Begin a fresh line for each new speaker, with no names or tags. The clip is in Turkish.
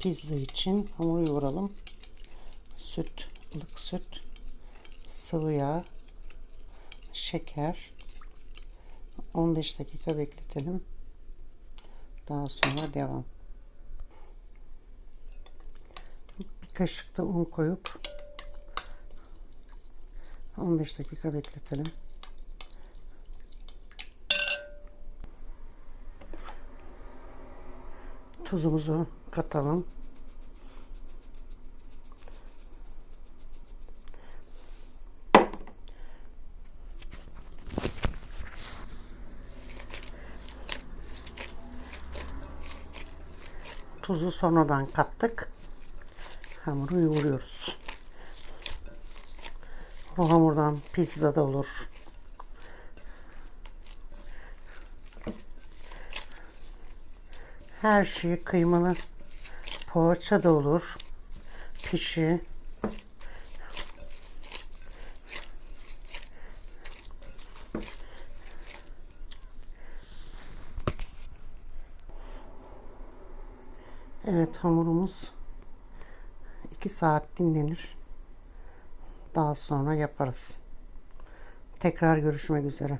Pizza için hamur yoğuralım. Süt, ılık süt, sıvı yağ, şeker. 15 dakika bekletelim. Daha sonra devam. Bir kaşık da un koyup 15 dakika bekletelim. Tuzumuzu katalım. Tuzu sonradan kattık. Hamuru yoğuruyoruz. Bu hamurdan pizza da olur. Her şey kıymalı. Poğaça da olur. Pişi. Evet hamurumuz 2 saat dinlenir. Daha sonra yaparız. Tekrar görüşmek üzere.